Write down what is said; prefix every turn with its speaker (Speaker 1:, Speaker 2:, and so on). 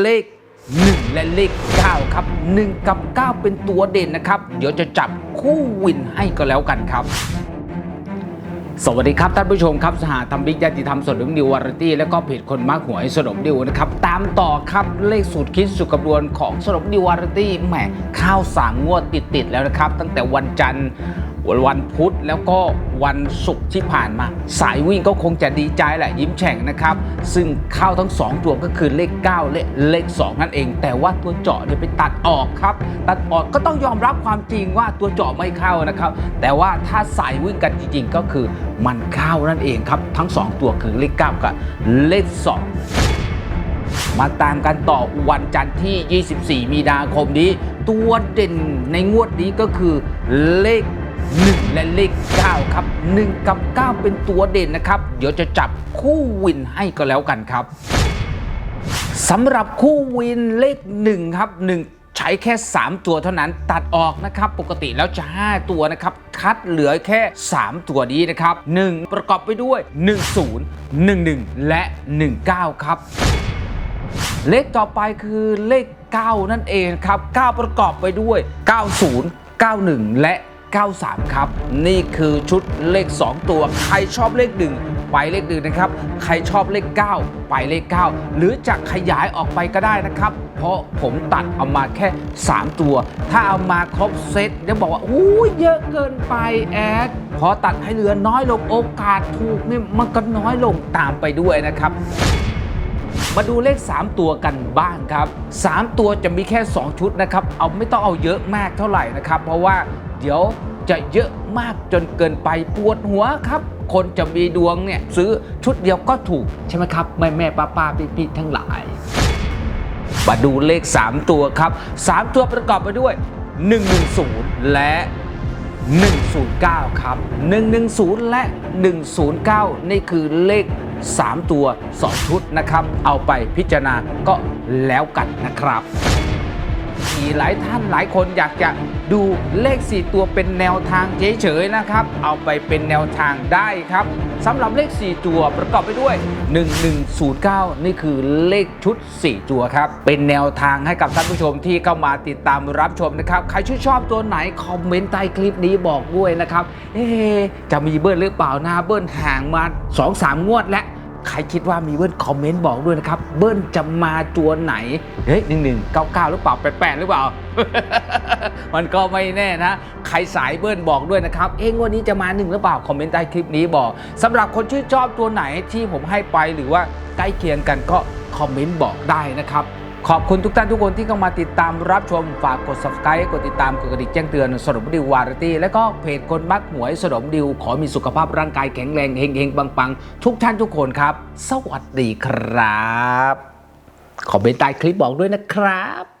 Speaker 1: เลข 1 และเลข 9 ครับ 1 กับ 9 เป็นตัวเด่นนะครับ เดี๋ยวจะจับคู่วินให้ก็แล้วกันครับสวัสดีครับท่านผู้ชมครับสหธรรมบิ๊กญาติธรรมสดมดิววาไรตี้และก็เพจคนมากหวยสนมดิวนะครับ ตามต่อครับเลขสูตรคิดสุกระบวนของสนมดิววาไรตี้แหมข้าวสามงวดติดๆแล้วนะครับ ตั้งแต่วันจันทร์ วันพุธแล้วก็วันศุกร์ที่ผ่านมา สายวิ่งก็คงจะดีใจแหละยิ้มแฉ่งนะครับ ซึ่งเข้าทั้ง 2 ตัวก็คือเลข 9 และเลข 2 นั่นเอง แต่ว่าตัวเจาะเนี่ยไปตัดออกครับ ตัดออกก็ต้องยอมรับความจริงว่าตัวเจาะไม่เข้านะครับ แต่ว่าถ้าสายวิ่งกันจริงๆ ก็คือมันเข้านั่นเองครับทั้ง 2 ตัวคือเลข 9 กับเลข 2มาตามกันต่อวันจันทร์ที่ 24 มีนาคมนี้ ตัวเด่นในงวดนี้ก็คือเลข 1 และเลข 9 ครับ 1 กับ 9 เป็นตัวเด่นนะครับ เดี๋ยวจะจับคู่วินให้ก็แล้วกันครับสำหรับคู่วินเลข 1 ครับ 1 ใช้แค่ 3 ตัวเท่านั้นตัดออกนะครับ ปกติแล้วจะ 5 ตัวนะครับ คัดเหลือแค่ 3 ตัวนี้นะครับ 1 ประกอบไปด้วย 10 11 และ 19 ครับ เลขต่อไปคือเลข 9 นั่นเองครับ 9 ประกอบไปด้วย 90 91 และ 93 ครับ นี่คือชุดเลข 2 ตัว ใครชอบเลข 1 ไปเลขหนึ่งนะครับ ใครชอบเลข 9 ไปเลข 9 หรือจะขยายออกไปก็ได้นะครับ เพราะผมตัดเอามาแค่ 3 ตัว ถ้าเอามาครบเซตเดี๋ยวบอกว่าอู้เยอะเกินไปแอดพอตัดให้เหลือน้อยลงโอกาสถูกเนี่ยมันก็น้อยลงตามไปด้วยนะครับมาดูเลข 3 ตัวกันบ้างครับ 3 ตัวจะมีแค่ 2 ชุดนะครับ เอาไม่ต้องเอาเยอะมากเท่าไหร่นะครับ เพราะว่า เดี๋ยวจะเยอะมากจนเกินไปปวดหัวครับ คนจะมีดวงเนี่ยซื้อชุดเดียวก็ถูกใช่ไหมครับ แม่แม่ป้าป้าพี่พี่ทั้งหลาย มาดูเลข 3 ตัวครับ 3 ตัวประกอบไปด้วย 110 และ 109 ครับ 110 และ 109 นี่คือเลข 3 ตัว 2 ชุดนะครับ เอาไปพิจารณาก็แล้วกันนะครับีหลายท่านหลายคนอยากจะดูเลข 4 ตัวเป็นแนวทางเฉยๆนะครับ เอาไปเป็นแนวทางได้ครับสำหรับเลข 4 ตัวประกอบไปด้วย 1109 นี่คือเลขชุด 4 ตัวครับ เป็นแนวทางให้กับท่านผู้ชมที่เข้ามาติดตามรับชมนะครับ ใครชื่นชอบตัวไหน คอมเมนต์ใต้คลิปนี้บอกด้วยนะครับ เอ๊จะมีเบิ้ลหรือเปล่านะเบิ้ลห่างมา 2-3 งวดแล้ว ใครคิดว่ามีเบิ้ลคอมเมนต์บอกด้วยนะครับ เบิ้ลจะมาจวนไหน เฮ้ยหนึ่งหนึ่งเก้าเก้าหรือเปล่าแปดแปดหรือเปล่า มันก็ไม่แน่นะ ใครสายเบิ้ลบอกด้วยนะครับ เอ๊ะงวันนี้จะมาหนึ่งหรือเปล่า คอมเมนต์ใต้คลิปนี้บอกสำหรับคนชื่นชอบตัวไหนที่ผมให้ไปหรือว่าใกล้เคียงกันก็คอมเมนต์บอกได้นะครับ ขอบคุณทุกท่านทุกคนที่เข้ามาติดตามรับชมฝากกด subscribe กดติดตามกดกระดิ่งแจ้งเตือนสนมดิววาร์ตี้และก็เพจคนมักหวยสนมดิวขอมีสุขภาพร่างกายแข็งแรงเฮงเฮงปังปังๆ ทุกท่านทุกคนครับ สวัสดีครับขอเป็นใต้คลิปบอกด้วยนะครับ